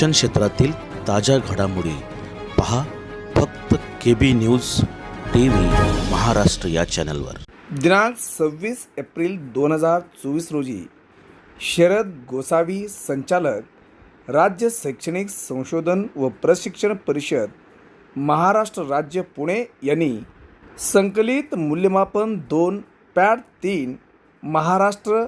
शिक्षण क्षेत्रातील ताज्या घडामोडी पहा फक्त K B news T V Maharashtra या चॅनलवर. दिनांक सव्वीस एप्रिल दोन हजार चोवीस रोजी शरद गोसावी संचालक राज्य शैक्षणिक संशोधन व प्रशिक्षण परिषद महाराष्ट्र राज्य पुणे यांनी संकलित मूल्यमापन दोन पॅड तीन महाराष्ट्र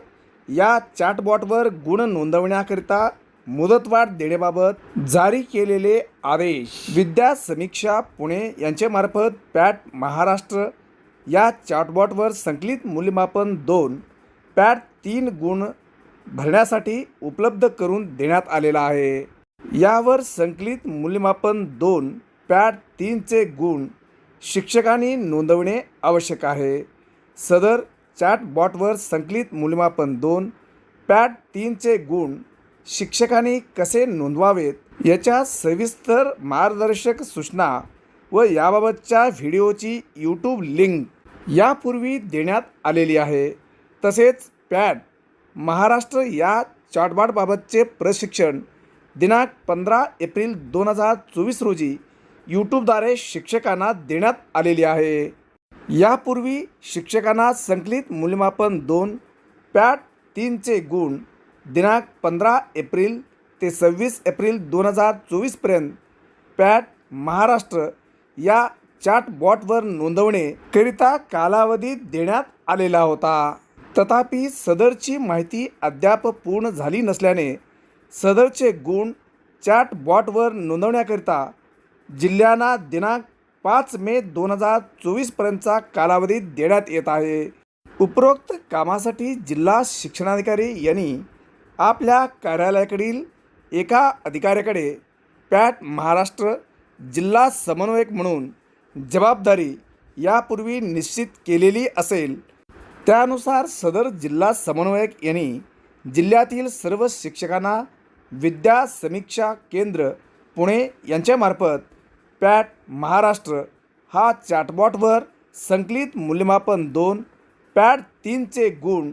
या चॅटबॉटवर गुण नोंदवण्याकरिता मुदतवाढ देण्याबाबत जारी केलेले आदेश. विद्या समीक्षा पुणे यांच्यामार्फत पॅट महाराष्ट्र या चॅटबॉटवर संकलित मूल्यमापन दोन पॅट तीन गुण भरण्यासाठी उपलब्ध करून देण्यात आलेला आहे. यावर संकलित मूल्यमापन दोन पॅट तीनचे गुण शिक्षकांनी नोंदवणे आवश्यक आहे. सदर चॅटबॉटवर संकलित मूल्यमापन दोन पॅट तीनचे गुण शिक्षकांनी कसे नोंदवावेत याच्या सविस्तर मार्गदर्शक सूचना व याबाबतच्या व्हिडिओची यूट्यूब लिंक यापूर्वी देण्यात आलेली आहे. तसेच पॅड महाराष्ट्र या चाटबाटबाबतचे प्रशिक्षण दिनांक पंधरा एप्रिल दोन हजार चोवीस रोजी यूट्यूबद्वारे शिक्षकांना देण्यात आलेली आहे. यापूर्वी शिक्षकांना संकलित मूल्यमापन दोन पॅट तीनचे गुण दिनांक पंधरा एप्रिल ते सव्वीस एप्रिल दोन हजार चोवीसपर्यंत पॅट महाराष्ट्र या चॅटबॉटवर नोंदवणेकरिता कालावधी देण्यात आलेला होता. तथापि सदरची माहिती अद्याप पूर्ण झाली नसल्याने सदरचे गुण चॅटबॉटवर नोंदवण्याकरिता जिल्ह्यांना दिनांक पाच मे दोन हजार चोवीसपर्यंतचा कालावधी देण्यात येत आहे. उपरोक्त कामासाठी जिल्हा शिक्षणाधिकारी यांनी आपल्या कार्यालयाकडील एका अधिकाऱ्याकडे पॅट महाराष्ट्र जिल्हा समन्वयक म्हणून जबाबदारी यापूर्वी निश्चित केलेली असेल. त्यानुसार सदर जिल्हा समन्वयक यांनी जिल्ह्यातील सर्व शिक्षकांना विद्या समीक्षा केंद्र पुणे यांच्यामार्फत पॅट महाराष्ट्र हा चॅटबॉटवर संकलित मूल्यमापन दोन पॅट तीनचे गुण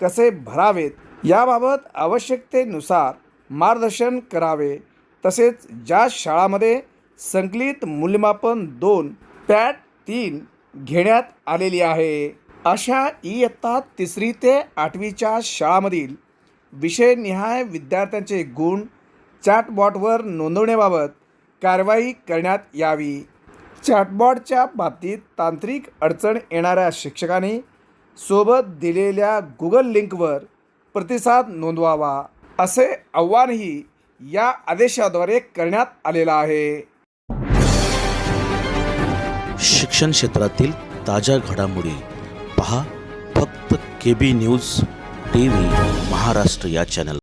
कसे भरावेत याबाबत आवश्यकतेनुसार मार्गदर्शन करावे. तसेच ज्या शाळामध्ये संकलित मूल्यमापन दोन पॅट तीन घेण्यात आलेली आहे अशा इयत्ता तिसरी ते आठवीच्या शाळामधील विषयनिहाय विद्यार्थ्यांचे गुण चॅटबॉटवर नोंदवण्याबाबत कारवाई करण्यात यावी. चॅटबॉटच्या बाबतीत तांत्रिक अडचण येणाऱ्या शिक्षकांनी सोबत दिलेल्या गुगल लिंकवर प्रतिसाद नोंदवावा असे आव्हानही या आदेशाद्वारे करण्यात आलेलं आहे. शिक्षण क्षेत्रातील ताज्या घडामोडी पहा फक्त K B news T V Maharashtra या चॅनल